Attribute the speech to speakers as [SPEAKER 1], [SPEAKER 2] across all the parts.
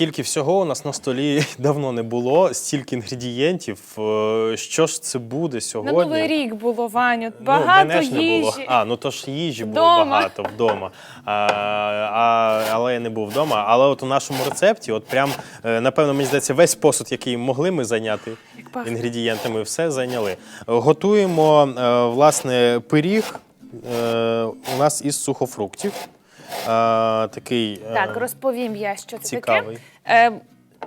[SPEAKER 1] Стільки всього у нас на столі давно не було, стільки інгредієнтів. Е, Що ж це буде
[SPEAKER 2] На
[SPEAKER 1] сьогодні?
[SPEAKER 2] Новий рік було, Ваню.
[SPEAKER 1] Ну,
[SPEAKER 2] Багато
[SPEAKER 1] мене ж не
[SPEAKER 2] їжі.
[SPEAKER 1] було. А, ну то ж їжі було багато вдома. А, а, але я не був вдома. Але от у нашому рецепті, от прям, е, напевно, мені здається, весь посуд, який могли ми зайняти інгредієнтами, все зайняли. Готуємо, е, власне, пиріг у нас із сухофруктів. Е, Такий е,
[SPEAKER 2] Так, розповім я, що це
[SPEAKER 1] цікавий.
[SPEAKER 2] таке. Е,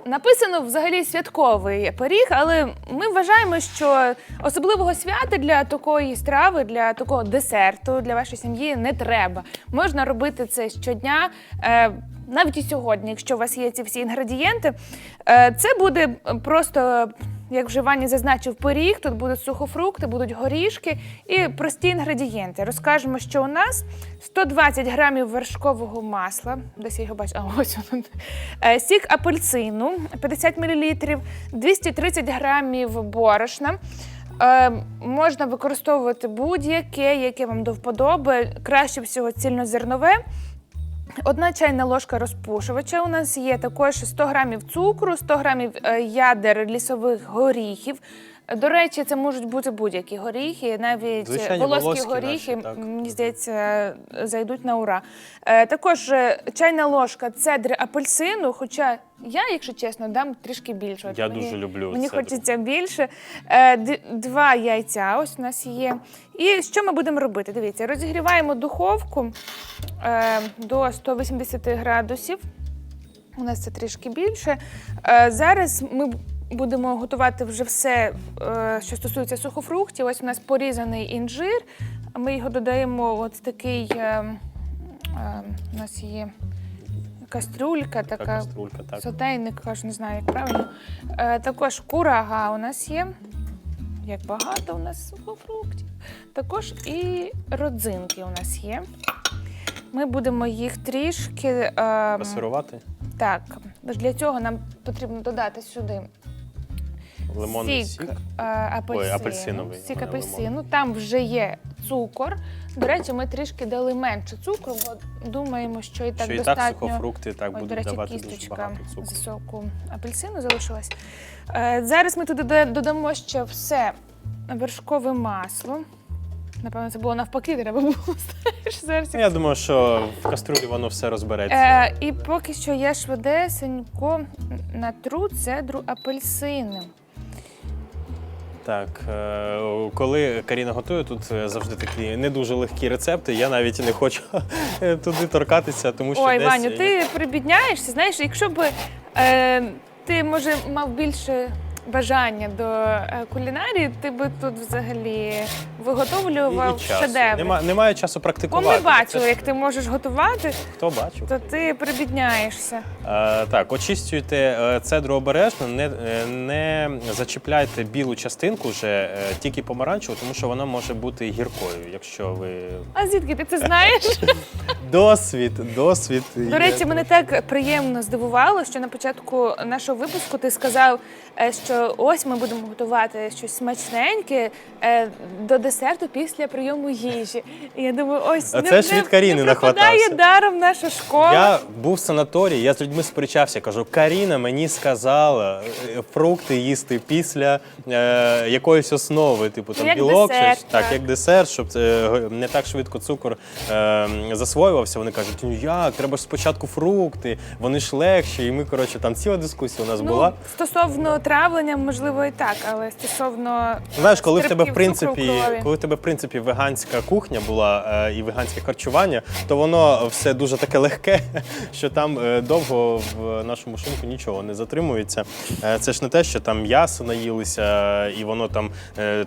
[SPEAKER 2] написано взагалі святковий пиріг, але ми вважаємо, що особливого свята для такої страви, для такого десерту для вашої сім'ї не треба. Можна робити це щодня. Е, навіть і сьогодні, якщо у вас є ці всі інгредієнти, Е, це буде просто, як вже Ваня зазначив, пиріг. Тут будуть сухофрукти, будуть горішки і прості інгредієнти. Розкажемо, що у нас 120 грамів вершкового масла. Десь я його бачу. А ось воно. Е, Сік апельсину 50 мл, 230 грамів борошна. Е, можна використовувати будь-яке, яке вам до вподоби. Краще всього цільнозернове. Одна чайна ложка розпушувача у нас є також 100 грамів цукру, 100 грамів е, ядер лісових горіхів. До речі, це можуть бути будь-які горіхи, навіть
[SPEAKER 1] Звичайні
[SPEAKER 2] волоські
[SPEAKER 1] волоські
[SPEAKER 2] горіхи,
[SPEAKER 1] наші, так.
[SPEAKER 2] мені здається, зайдуть на ура. Е, також е, чайна ложка цедри апельсину, хоча я, якщо чесно, дам трішки більше. От
[SPEAKER 1] Я
[SPEAKER 2] мені-
[SPEAKER 1] дуже люблю
[SPEAKER 2] Мені
[SPEAKER 1] цедру.
[SPEAKER 2] хочеться більше. Е, два яйця ось у нас є. І що ми будемо робити? Дивіться, розігріваємо духовку до 180 градусів. У нас це трішки більше. Зараз ми будемо готувати вже все, е, що стосується сухофруктів. Ось у нас порізаний інжир. Ми його додаємо от такий. Е, е, у нас є кастрюлька,
[SPEAKER 1] Така
[SPEAKER 2] така
[SPEAKER 1] так.
[SPEAKER 2] сотейник, не знаю, як правильно. Також курага у нас є. Як багато у нас сухофруктів. Також і родзинки у нас є. Ми будемо їх трішки. Е,
[SPEAKER 1] Пасирувати
[SPEAKER 2] так, для цього нам потрібно додати сюди
[SPEAKER 1] лимонний
[SPEAKER 2] сік,
[SPEAKER 1] сік.
[SPEAKER 2] е, апельсину,
[SPEAKER 1] Ой, апельсиновий,
[SPEAKER 2] сік
[SPEAKER 1] а не
[SPEAKER 2] апельсину. Там вже є цукор. До речі, ми трішки дали менше цукру, бо думаємо, що і так
[SPEAKER 1] що і
[SPEAKER 2] достатньо.
[SPEAKER 1] так сухофрукти так
[SPEAKER 2] Ой, до
[SPEAKER 1] будуть
[SPEAKER 2] речі,
[SPEAKER 1] давати дуже
[SPEAKER 2] кісточка
[SPEAKER 1] багато
[SPEAKER 2] з
[SPEAKER 1] цукру.
[SPEAKER 2] соку апельсину залишилась. Е, зараз ми туди дода- додамо ще все вершкове масло. Напевно, це було навпаки, треба було знаєш, зараз.
[SPEAKER 1] Ну, Я думаю, що в каструлі воно все розбереться.
[SPEAKER 2] Е, і поки що я швидесенько натру цедру апельсини.
[SPEAKER 1] Так, е, коли Каріна готує, тут е, завжди такі не дуже легкі рецепти. Я навіть не хочу е, туди торкатися, тому що
[SPEAKER 2] Ой,
[SPEAKER 1] десь...
[SPEAKER 2] Ваню, ти прибідняєшся. Знаєш, якщо б е, ти може мав більше бажання до е, кулінарії, ти би тут взагалі виготовлював
[SPEAKER 1] і часу.
[SPEAKER 2] шедеври.
[SPEAKER 1] Нема, немає часу
[SPEAKER 2] Бо
[SPEAKER 1] практикувати.
[SPEAKER 2] ми
[SPEAKER 1] Це
[SPEAKER 2] бачили,
[SPEAKER 1] ж-
[SPEAKER 2] як ти можеш готувати,
[SPEAKER 1] Хто бачив?
[SPEAKER 2] то ти прибідняєшся.
[SPEAKER 1] Е, так, очищуйте е, цедру обережно, не, е, не зачіпляйте білу частинку вже е, тільки помаранчеву, тому що вона може бути гіркою, якщо ви
[SPEAKER 2] А звідки ти це знаєш?
[SPEAKER 1] досвід, досвід.
[SPEAKER 2] До речі, мене так приємно здивувало, що на початку нашого випуску ти сказав, е, що ось ми будемо готувати щось смачненьке е, до десерту після прийому їжі. І я думаю, ось
[SPEAKER 1] А
[SPEAKER 2] не,
[SPEAKER 1] це ж від Каріни
[SPEAKER 2] не пропадає
[SPEAKER 1] нахватався.
[SPEAKER 2] даром наша школа.
[SPEAKER 1] Я був в санаторії, я з людьми сперечався. Кажу, Каріна мені сказала е, фрукти їсти після е, якоїсь основи, типу там
[SPEAKER 2] Як
[SPEAKER 1] білок,
[SPEAKER 2] десерт,
[SPEAKER 1] щось, так,
[SPEAKER 2] так.
[SPEAKER 1] як десерт, щоб е, го- не так швидко цукор е, засвоювався. Вони кажуть, ну як, треба ж спочатку фрукти, вони ж легші. І ми, коротше, там ціла дискусія у нас
[SPEAKER 2] ну,
[SPEAKER 1] була.
[SPEAKER 2] стосовно травлення, можливо, і так, але стосовно
[SPEAKER 1] Знаєш, коли в тебе в принципі, коли в тебе в принципі веганська кухня була е, і веганське харчування, то воно все дуже таке легке, що там е, довго в нашому шлунку нічого не затримується. Е, це ж не те, що там м'ясо наїлися, і воно там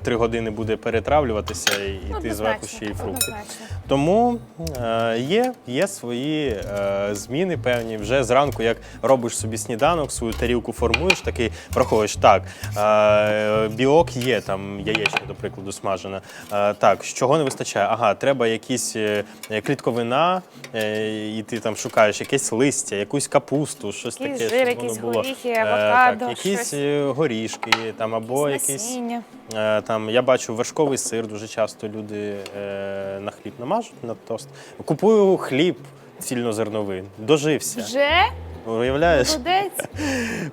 [SPEAKER 1] три години буде перетравлюватися, і ти зверху ще й фрукти.
[SPEAKER 2] однозначно.
[SPEAKER 1] Тому є, є свої зміни певні. Вже зранку, як робиш собі сніданок, свою тарілку формуєш, такий проходиш. Так, е, білок є, там яєчня, до прикладу, смажена. Е, так, чого не вистачає? Ага, треба якісь е, клітковина, е, і ти там шукаєш якесь листя, якусь капусту, щось
[SPEAKER 2] Якийсь
[SPEAKER 1] таке.
[SPEAKER 2] жир,
[SPEAKER 1] щоб воно
[SPEAKER 2] якісь
[SPEAKER 1] було.
[SPEAKER 2] горіхи,
[SPEAKER 1] Е,
[SPEAKER 2] авокадо,
[SPEAKER 1] так, якісь
[SPEAKER 2] щось.
[SPEAKER 1] е, горішки, там або
[SPEAKER 2] Якісь
[SPEAKER 1] якісь.
[SPEAKER 2] насіння.
[SPEAKER 1] Е, Там я бачу вершковий сир. Дуже часто люди е, на хліб намажуть на тост. Купую хліб цільнозерновий. Дожився.
[SPEAKER 2] Вже
[SPEAKER 1] Уявляєш?
[SPEAKER 2] Молодець.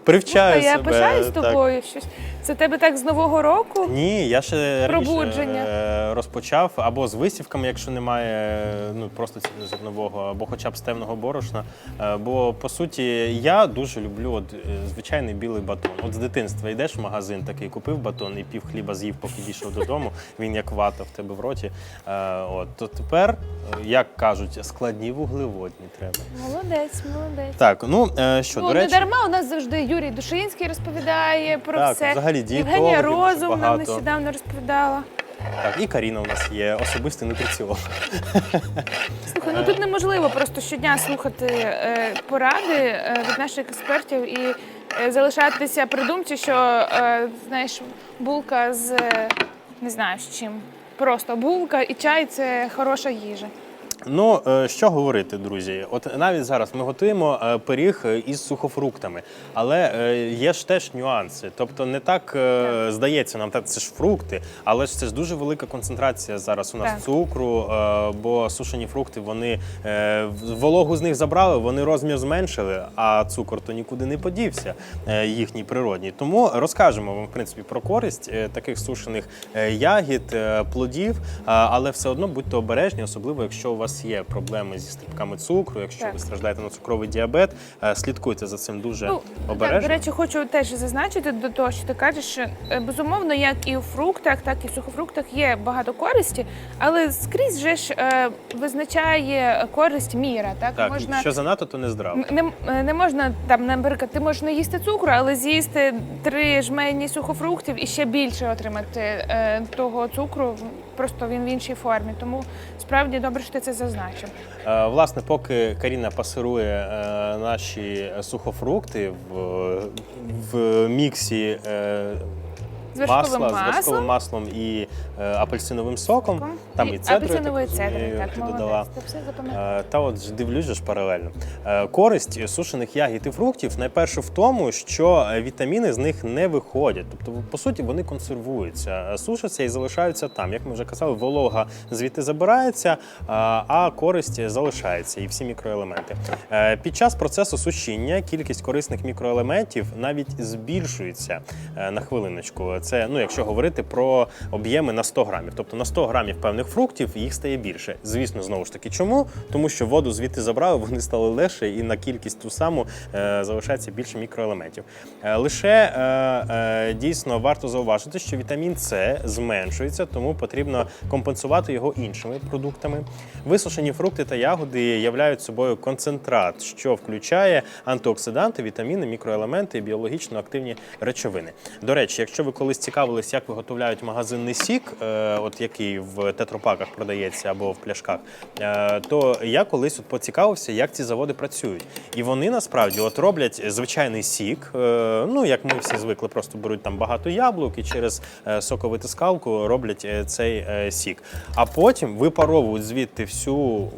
[SPEAKER 1] Привчаю
[SPEAKER 2] Слухай, я
[SPEAKER 1] себе.
[SPEAKER 2] пишаюсь
[SPEAKER 1] так.
[SPEAKER 2] тобою. Щось. Це тебе так з Нового року?
[SPEAKER 1] Ні, я ще
[SPEAKER 2] Пробудження.
[SPEAKER 1] раніше розпочав або з висівками, якщо немає е, ну просто цільнозернового, або хоча б з темного борошна. Е, Бо по суті я дуже люблю от, е, звичайний білий батон. От з дитинства йдеш в магазин, такий купив батон і пів хліба з'їв, поки дійшов додому. Він як вата в тебе в роті. От то тепер, як кажуть, складні вуглеводні треба.
[SPEAKER 2] Молодець, молодець.
[SPEAKER 1] Так, ну що
[SPEAKER 2] ну,
[SPEAKER 1] до
[SPEAKER 2] не дарма у нас завжди Юрій Душинський розповідає про
[SPEAKER 1] Так,
[SPEAKER 2] все.
[SPEAKER 1] Взагалі
[SPEAKER 2] Євгенія Розум нам
[SPEAKER 1] багато.
[SPEAKER 2] нещодавно розповідала.
[SPEAKER 1] так, і Каріна у нас є особистий нутриціолог.
[SPEAKER 2] Слухай, ну тут неможливо просто щодня слухати е, поради е, від наших експертів і е, залишатися при думці, що е, знаєш, булка з е, не знаю з чим. Просто булка і чай це хороша їжа.
[SPEAKER 1] Ну, е, що говорити, друзі? От навіть зараз ми готуємо е, пиріг е, із сухофруктами, але є ж теж нюанси. Тобто, не так здається нам, так це ж фрукти, але ж це ж дуже велика концентрація зараз у нас
[SPEAKER 2] Так.
[SPEAKER 1] цукру, бо сушені фрукти вони вологу з них забрали, вони розмір зменшили, а цукор то нікуди не подівся, їхній природній. Тому розкажемо вам в принципі про користь таких сушених ягід, плодів, але все одно будьте обережні, особливо якщо у вас є проблеми зі стрибками цукру, якщо
[SPEAKER 2] Так.
[SPEAKER 1] ви страждаєте на цукровий діабет, е, слідкуйте за цим дуже
[SPEAKER 2] Ну, так,
[SPEAKER 1] обережно.
[SPEAKER 2] до речі, хочу теж зазначити до того, що ти кажеш, що е, безумовно, як і у фруктах, так і в сухофруктах є багато користі, але скрізь же ж е, визначає користь міра. Так,
[SPEAKER 1] так,
[SPEAKER 2] можна
[SPEAKER 1] що занадто, то не здраво.
[SPEAKER 2] М- Не, е, не можна там, наприклад, ти можеш не їсти цукру, але з'їсти три жмені сухофруктів і ще більше отримати е, того цукру. Просто він в іншій формі. Тому справді добре, що ти це зазначив.
[SPEAKER 1] Е, Власне, поки Каріна пасирує е, наші сухофрукти в, в міксі е,
[SPEAKER 2] З вершковим
[SPEAKER 1] масла з
[SPEAKER 2] маслом.
[SPEAKER 1] вершковим маслом і е, апельсиновим соком. Там і,
[SPEAKER 2] і
[SPEAKER 1] цедру, я так.
[SPEAKER 2] Так,
[SPEAKER 1] ти
[SPEAKER 2] молодець.
[SPEAKER 1] додала.
[SPEAKER 2] Ти все запам'ятав.
[SPEAKER 1] Е, Та от ж дивлюсь же ж паралельно. Е, Користь сушених ягід і фруктів найперше в тому, що е, вітаміни з них не виходять. Тобто, по суті, вони консервуються, е, сушаться і залишаються там. Як ми вже казали, волога звідти забирається, е, а користь залишається і всі мікроелементи. Е, Під час процесу сушіння кількість корисних мікроелементів навіть збільшується е, на хвилиночку. Це ну, якщо говорити про об'єми на 100 грамів. Тобто на 100 грамів певних фруктів їх стає більше. Звісно, знову ж таки, чому? Тому що воду звідти забрали, вони стали легше, і на кількість ту саму е, залишається більше мікроелементів. Е, лише е, е, дійсно варто зауважити, що вітамін С зменшується, тому потрібно компенсувати його іншими продуктами. Висушені фрукти та ягоди являють собою концентрат, що включає антиоксиданти, вітаміни, мікроелементи і біологічно активні речовини. До речі, якщо ви колись цікавились, як виготовляють магазинний сік, е, от який в тетрапаках продається або в пляшках, е, то я колись от поцікавився, як ці заводи працюють. І вони насправді от роблять звичайний сік. е, Ну як ми всі звикли, просто беруть там багато яблук і через соковитискалку роблять цей сік. А потім випаровують звідти всю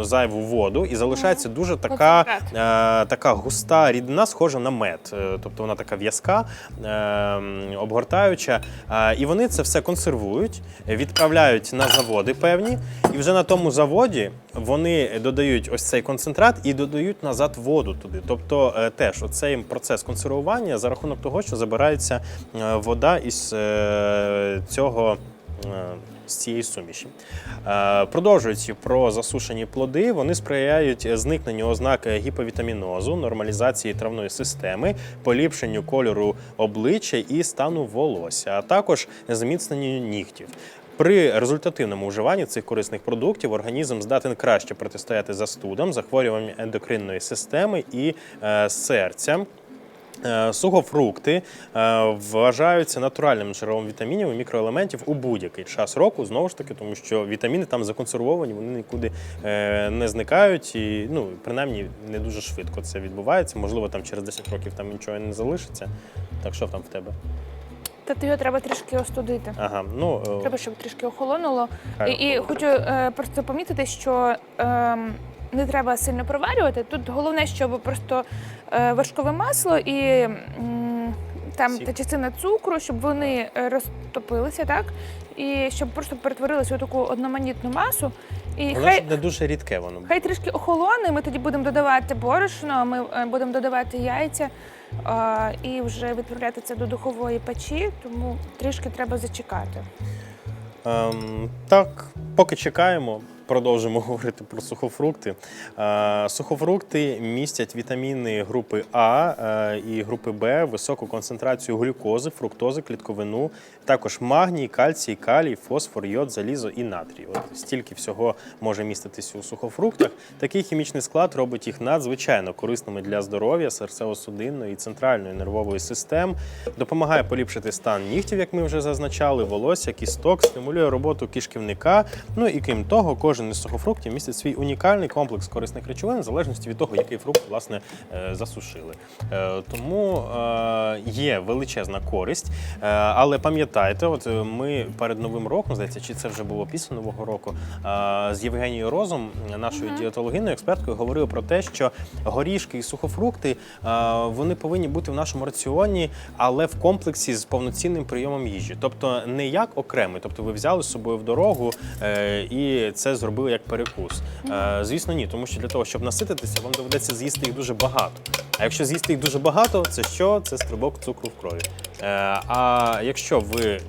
[SPEAKER 1] зайву воду і залишається дуже така, е, така густа рідина, схожа на мед. Е, Тобто вона така в'язка, е, обгортаюча. Е, І вони це все консервують, відправляють на заводи певні, і вже на тому заводі вони додають ось цей концентрат і додають назад воду туди. Тобто е, теж оцей процес консервування за рахунок того, що забирається е, вода із е, цього. е, З цієї суміші. Е, Продовжуючи про засушені плоди, вони сприяють зникненню ознак гіповітамінозу, нормалізації травної системи, поліпшенню кольору обличчя і стану волосся, а також зміцненню нігтів. При результативному вживанні цих корисних продуктів організм здатен краще протистояти застудам, захворюванням ендокринної системи і е, серця. Е, Сухофрукти е, вважаються натуральним джерелом вітамінів і мікроелементів у будь-який час року, знову ж таки, тому що вітаміни там законсервовані, вони нікуди е, не зникають, і ну принаймні не дуже швидко це відбувається. Можливо, там через 10 років там нічого не залишиться. Так що там в тебе?
[SPEAKER 2] Та його треба трішки остудити.
[SPEAKER 1] Ага, ну е,
[SPEAKER 2] Треба, щоб трішки охолонуло.
[SPEAKER 1] Хай
[SPEAKER 2] І, і хочу е, просто помітити, що ем, не треба сильно проварювати. Тут головне, щоб просто е, вершкове масло і там та частина цукру, щоб вони е, розтопилися, так? І щоб просто перетворилися у таку одноманітну масу. І
[SPEAKER 1] Воно
[SPEAKER 2] хай,
[SPEAKER 1] не дуже рідке воно.
[SPEAKER 2] хай трішки охолоне, ми тоді будемо додавати борошно, ми е, будемо додавати яйця а, і вже відправляти це до духової печі, тому трішки треба зачекати.
[SPEAKER 1] Ем, так, поки чекаємо, продовжимо говорити про сухофрукти. Е, сухофрукти містять вітаміни групи А е, і групи Б, високу концентрацію глюкози, фруктози, клітковину, також магній, кальцій, калій, фосфор, йод, залізо і натрій. От стільки всього може міститися у сухофруктах. Такий хімічний склад робить їх надзвичайно корисними для здоров'я, серцево-судинної і центральної нервової систем, допомагає поліпшити стан нігтів, як ми вже зазначали, волосся, кісток, стимулює роботу кишківника. Ну і крім того, кожен із сухофруктів містить свій унікальний комплекс корисних речовин, в залежності від того, який фрукт власне е, засушили. Е, Тому е, є величезна користь. Але пам'ятайте, от ми перед новим роком, здається, чи це вже було після нового року, з Євгенією Розом, нашою дієтологиною, експерткою, говорили про те, що горішки і сухофрукти вони повинні бути в нашому раціоні, але в комплексі з повноцінним прийомом їжі. Тобто не як окремий, тобто ви взяли з собою в дорогу і це зробили як перекус. Е, Звісно, ні, тому що для того, щоб насититися, вам доведеться з'їсти їх дуже багато. А якщо з'їсти їх дуже багато, це що? Це стрибок цукру в крові. Е, А якщо ви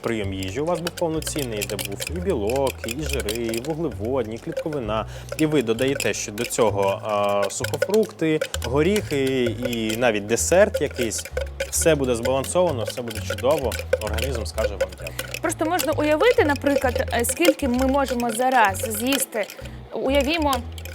[SPEAKER 1] прийом їжі у вас був повноцінний, де був і білок, і жири, і вуглеводні, і клітковина. І ви додаєте ще до цього а, сухофрукти, горіхи і навіть десерт якийсь. Все буде збалансовано, все буде чудово. Організм скаже вам дякую.
[SPEAKER 2] Просто можна уявити, наприклад, е, скільки ми можемо зараз з'їсти. Уявімо.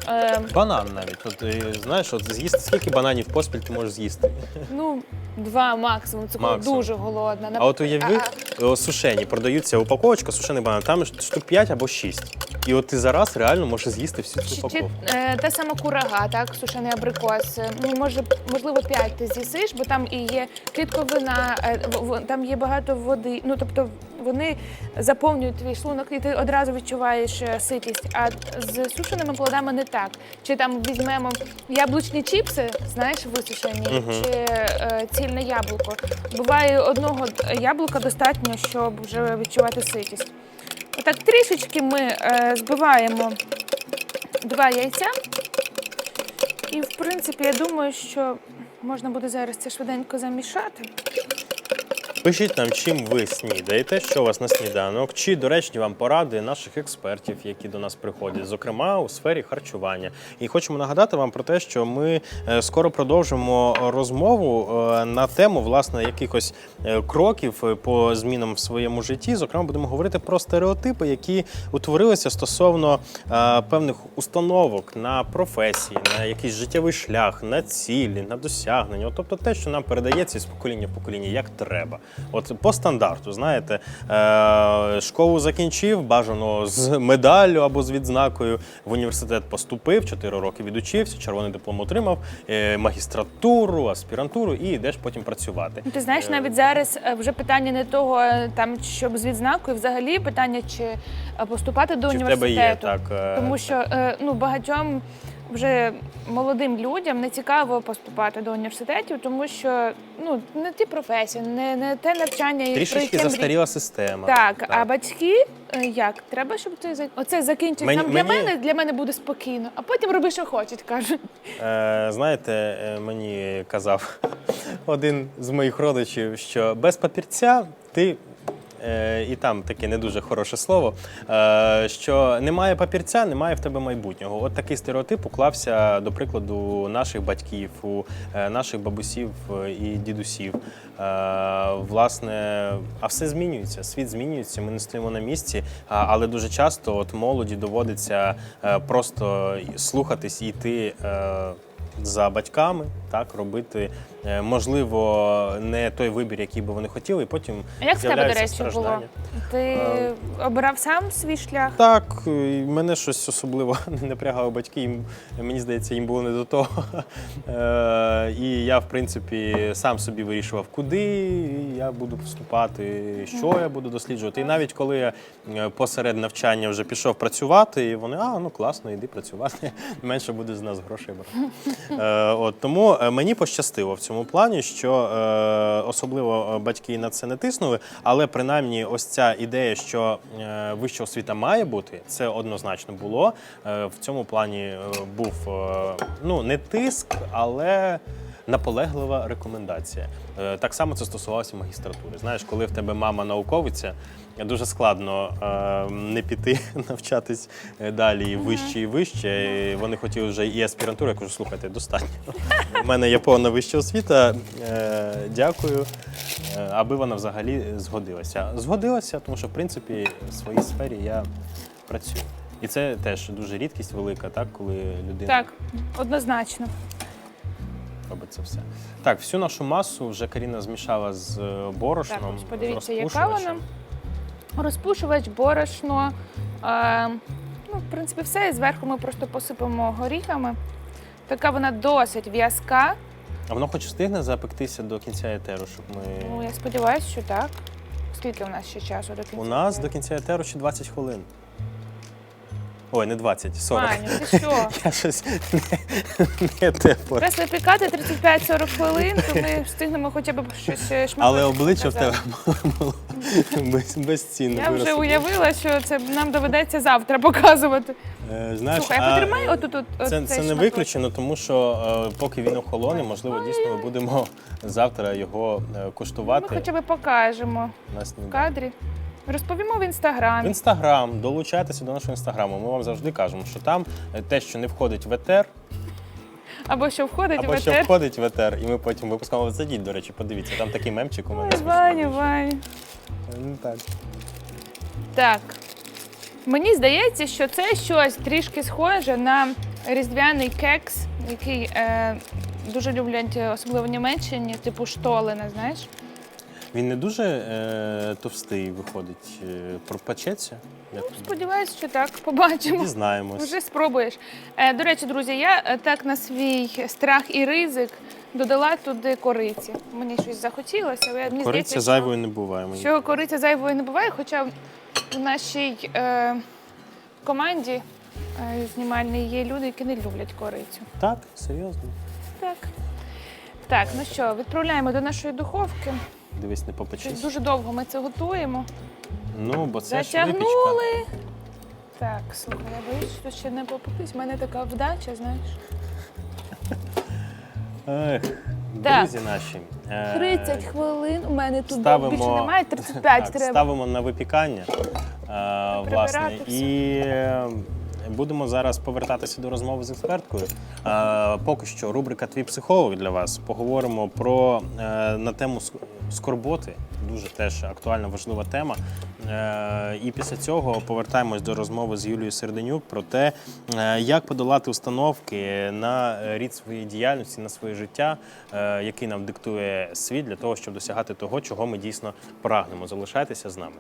[SPEAKER 2] Е,
[SPEAKER 1] Банан навіть. От е, знаєш, от з'їсти скільки бананів поспіль ти можеш з'їсти.
[SPEAKER 2] Ну, два максимум. Це коли
[SPEAKER 1] Максимум.
[SPEAKER 2] дуже голодна.
[SPEAKER 1] А от уяви, о, сушені продаються упаковочка, сушений банан, там штук 5 або 6. І от ти зараз реально можеш з'їсти всю цю
[SPEAKER 2] Чи, чи
[SPEAKER 1] упаковку.
[SPEAKER 2] е, та сама курага, так, сушений абрикос. Е, Ну, може, можливо, п'ять ти з'їсиш, бо там і є клітковина, е, в- в- там є багато води. Ну, тобто вони заповнюють твій шлунок, і ти одразу відчуваєш е, ситість. А з сушеними плодами не так. Чи там візьмемо яблучні чіпси, знаєш, висушені,
[SPEAKER 1] Мгм.
[SPEAKER 2] чи е, цільне яблуко. Буває одного яблука достатньо, щоб вже відчувати ситість. Отак трішечки ми е, збиваємо два яйця. І, в принципі, я думаю, що можна буде зараз це швиденько замішати.
[SPEAKER 1] Пишіть нам, чим ви снідаєте, що у вас на сніданок, чи доречні вам поради наших експертів, які до нас приходять, зокрема у сфері харчування. І хочемо нагадати вам про те, що ми е, скоро продовжимо розмову е, на тему власне якихось е, кроків по змінам в своєму житті. Зокрема, будемо говорити про стереотипи, які утворилися стосовно певних установок на професії, на якийсь життєвий шлях, на цілі, на досягнення. Тобто те, що нам передається з покоління в покоління, як треба. От по стандарту, знаєте, е, школу закінчив, бажано з медаллю або з відзнакою. В університет поступив, 4 роки відучився, червоний диплом отримав, е, магістратуру, аспірантуру і йдеш потім працювати.
[SPEAKER 2] Ну, Ти знаєш,
[SPEAKER 1] Е,
[SPEAKER 2] навіть зараз е, вже питання не того, е, там щоб з відзнакою, взагалі питання, чи поступати до
[SPEAKER 1] Чи в тебе
[SPEAKER 2] університету.
[SPEAKER 1] є так? е,
[SPEAKER 2] Тому що е, ну, багатьом вже молодим людям не цікаво поступати до університетів, тому що ну, не ті професії, не, не те навчання, і
[SPEAKER 1] трішечки застаріла система.
[SPEAKER 2] Так, а батьки е, як? Треба, щоб ти за- оце закінчив.
[SPEAKER 1] Мені-
[SPEAKER 2] Там для
[SPEAKER 1] мені-
[SPEAKER 2] мене для мене буде спокійно, а потім роби, що хочуть, кажуть.
[SPEAKER 1] Е, знаєте, е, мені казав один з моїх родичів, що без папірця ти. Е, І там таке не дуже хороше слово. е, Що немає папірця, немає в тебе майбутнього. От такий стереотип уклався, до прикладу, наших батьків, у е, наших бабусів і дідусів. Власне, а все змінюється. Світ змінюється. Ми не стоїмо на місці. Але дуже часто от молоді доводиться просто слухатись і йти. За батьками, так робити е, можливо не той вибір, який би вони хотіли, і потім
[SPEAKER 2] А як в тебе, до
[SPEAKER 1] з'являються
[SPEAKER 2] речі, було?
[SPEAKER 1] страждання.
[SPEAKER 2] Ти
[SPEAKER 1] Е,
[SPEAKER 2] обирав сам свій шлях?
[SPEAKER 1] Так, і мене щось особливо не напрягало батьки. Їм, мені здається, їм було не до того. Е, І я, в принципі, сам собі вирішував, куди я буду поступати, що я буду досліджувати. І навіть коли я е, посеред навчання вже пішов працювати, і вони, а ну класно, йди працювати. Менше буде з нас грошей брати. Е, от, тому е, мені пощастило в цьому плані, що е, особливо батьки на це не тиснули, але принаймні ось ця ідея, що вища освіта має бути, це однозначно було. В цьому плані був ну не тиск, але. Наполеглива рекомендація. Так само це стосувалося магістратури. Знаєш, коли в тебе мама науковиця, дуже складно е, не піти навчатись е, далі і вище і вище. І вони хотіли вже і аспірантуру. Я кажу, слухайте, достатньо. У мене є повна вища освіта. Е, Дякую. Е, Аби вона взагалі згодилася. Згодилася, тому що в принципі в своїй сфері я працюю. І це теж дуже рідкість велика, так, коли людина
[SPEAKER 2] Так, однозначно.
[SPEAKER 1] робить це все. Так, всю нашу масу вже Каріна змішала з е, борошном.
[SPEAKER 2] Так, ось подивіться,
[SPEAKER 1] з
[SPEAKER 2] яка
[SPEAKER 1] розпушувачем.
[SPEAKER 2] Розпушувач, борошно. Е, ну, в принципі, все. І зверху ми просто посипемо горіхами. Така вона досить в'язка.
[SPEAKER 1] А воно хоч встигне запектися до кінця етеру, щоб ми.
[SPEAKER 2] Ну, я сподіваюся, що так. Скільки у нас ще часу до кінця?
[SPEAKER 1] У нас до кінця етеру ще 20 хвилин. Ой, не 20, 40.
[SPEAKER 2] Ваню, ти що?
[SPEAKER 1] Я щось не, не те пор-
[SPEAKER 2] Раз випікати 35-40 хвилин, то ми встигнемо хоча б щось е, шматочок
[SPEAKER 1] Але обличчя в тебе було без, безцінне.
[SPEAKER 2] Я вже
[SPEAKER 1] виросло.
[SPEAKER 2] уявила, що це нам доведеться завтра показувати.
[SPEAKER 1] Е, Знаєш,
[SPEAKER 2] Слухай, а потримай отут. от- от
[SPEAKER 1] Це,
[SPEAKER 2] цей
[SPEAKER 1] це не
[SPEAKER 2] шматочок.
[SPEAKER 1] виключено, тому що е, поки він охолоне, можливо, дійсно ми будемо завтра його е,
[SPEAKER 2] Ми
[SPEAKER 1] куштувати
[SPEAKER 2] хоча б покажемо
[SPEAKER 1] на
[SPEAKER 2] в
[SPEAKER 1] сніданок.
[SPEAKER 2] кадрі. Розповімо в
[SPEAKER 1] В інстаграм, долучайтеся до нашого інстаграму. Ми вам завжди кажемо, що там е, те, що не входить в етер,
[SPEAKER 2] Або що входить
[SPEAKER 1] або
[SPEAKER 2] в
[SPEAKER 1] що
[SPEAKER 2] етер.
[SPEAKER 1] входить в етер, і ми потім випускаємо. Зайдіть, до речі, подивіться, там такий мемчик у мене.
[SPEAKER 2] Ой, Ваня. Ваня.
[SPEAKER 1] Ну, так.
[SPEAKER 2] Так. Мені здається, що це щось трішки схоже на різдвяний кекс, який е, дуже люблять, е, особливо в Німеччині, типу штолена, знаєш?
[SPEAKER 1] Він не дуже е, товстий виходить, е, пропечеться. Як
[SPEAKER 2] Ну, сподіваюсь, що так. Побачимо.
[SPEAKER 1] дізнаємось.
[SPEAKER 2] Вже спробуєш. Е, до речі, друзі, я е, так на свій страх і ризик додала туди кориці. Мені щось захотілося, але мені
[SPEAKER 1] Кориця
[SPEAKER 2] здається,
[SPEAKER 1] зайвою не буває. Мені.
[SPEAKER 2] що, що кориця зайвої не буває, хоча в нашій е, команді е, знімальній є люди, які не люблять корицю.
[SPEAKER 1] Так, серйозно.
[SPEAKER 2] Так. Так, ну що, відправляємо до нашої духовки.
[SPEAKER 1] Дивись, не
[SPEAKER 2] Щось
[SPEAKER 1] попечись.
[SPEAKER 2] дуже довго ми це готуємо.
[SPEAKER 1] Ну, бо це ж випічка.
[SPEAKER 2] Затягнули. Так, слухай, я боюсь, що ще не попитись. У мене така вдача, знаєш.
[SPEAKER 1] Ех,
[SPEAKER 2] Так.
[SPEAKER 1] друзі наші. е,
[SPEAKER 2] 30 хвилин. У мене тут
[SPEAKER 1] ставимо,
[SPEAKER 2] більше немає, 35
[SPEAKER 1] так,
[SPEAKER 2] треба.
[SPEAKER 1] ставимо на випікання. е, власне,
[SPEAKER 2] Прибирати все.
[SPEAKER 1] і е, будемо зараз повертатися до розмови з експерткою. Е, поки що рубрика Твій психолог для вас. Поговоримо про е, на тему скорботи. Дуже теж актуальна важлива тема. Е, і після цього повертаємось до розмови з Юлією Серденюк про те, як подолати установки на рід своєї діяльності, на своє життя, який нам диктує світ для того, щоб досягати того, чого ми дійсно прагнемо. Залишайтеся з нами.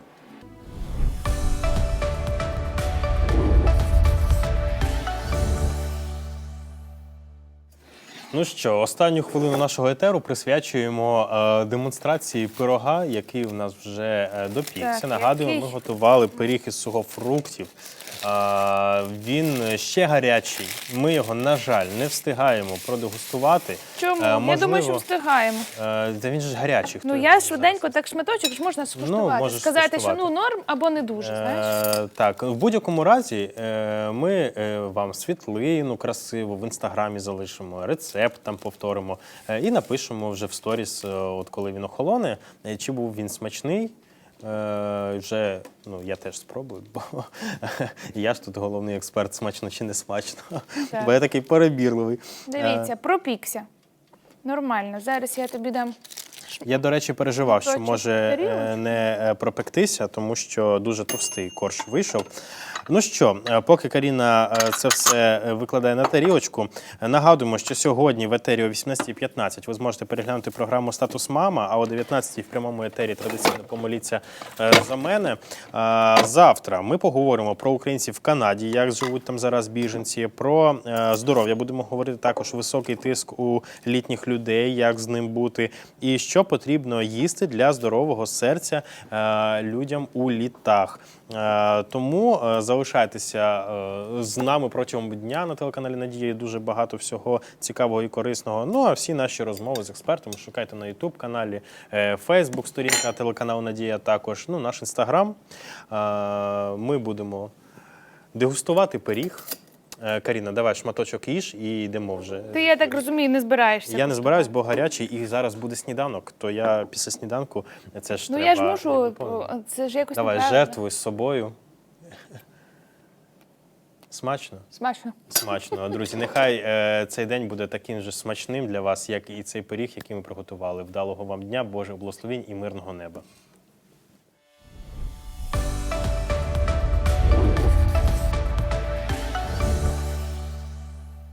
[SPEAKER 1] Ну що, останню хвилину нашого етеру присвячуємо е, демонстрації пирога, який у нас вже е, допікся.
[SPEAKER 2] Так, який?
[SPEAKER 1] ми готували пиріг із сухофруктів. Е, він ще гарячий. Ми його, на жаль, не встигаємо продегустувати.
[SPEAKER 2] Чому?
[SPEAKER 1] Е,
[SPEAKER 2] Я
[SPEAKER 1] можливо,
[SPEAKER 2] думаю, що встигаємо.
[SPEAKER 1] е, та він же ж гарячий. хто
[SPEAKER 2] Ну
[SPEAKER 1] його
[SPEAKER 2] я
[SPEAKER 1] знає?
[SPEAKER 2] швиденько так шматочок ж можна скуштувати.
[SPEAKER 1] можеш
[SPEAKER 2] Сказати, що
[SPEAKER 1] скуштувати.
[SPEAKER 2] ну норм або не дуже, знаєш.
[SPEAKER 1] Е, так, в будь-якому разі е, ми е, вам світлину красиву в інстаграмі залишимо, рецепт там повторимо е, і напишемо вже в сторіс, е, от коли він охолоне, е, чи був він смачний. Е, вже ну я теж спробую, бо я ж тут головний експерт, смачно чи не смачно.
[SPEAKER 2] Так.
[SPEAKER 1] Бо я такий перебірливий.
[SPEAKER 2] Дивіться, пропікся. Нормально. Зараз я тобі дам.
[SPEAKER 1] Я, до речі, переживав, що може е, не е, пропектися, тому що дуже товстий корж вийшов. Ну що, е, поки Каріна е, це все е, викладає на тарілочку, нагадуємо, що сьогодні в етері о 18.15 ви зможете переглянути програму Статус Мама, а о 19.00 в прямому етері традиційно помоліться за мене. Завтра ми поговоримо про українців в Канаді, як живуть там зараз біженці, про здоров'я. Будемо говорити також високий тиск у літніх людей, як з ним бути, і що потрібно їсти для здорового серця людям у літах. Е, тому е, залишайтеся е, з нами протягом дня на телеканалі Надія. Дуже багато всього цікавого і корисного. Ну а всі наші розмови з експертами шукайте на Ютуб каналі, Фейсбук, сторінка телеканалу Надія. Також ну, наш інстаграм. Ми будемо дегустувати пиріг. Е, Каріна, давай шматочок їж і йдемо вже.
[SPEAKER 2] Ти, я так розумію, не збираєшся.
[SPEAKER 1] Я не збираюсь, бо гарячий, і зараз буде сніданок. То я після сніданку це ж
[SPEAKER 2] Ну
[SPEAKER 1] треба
[SPEAKER 2] я ж мушу, це ж якось
[SPEAKER 1] Давай жертвуй з собою. Смачно?
[SPEAKER 2] Смачно.
[SPEAKER 1] Смачно. Друзі, нехай е, цей день буде таким же смачним для вас, як і цей пиріг, який ми приготували. Вдалого вам дня, Божих благословінь і мирного неба.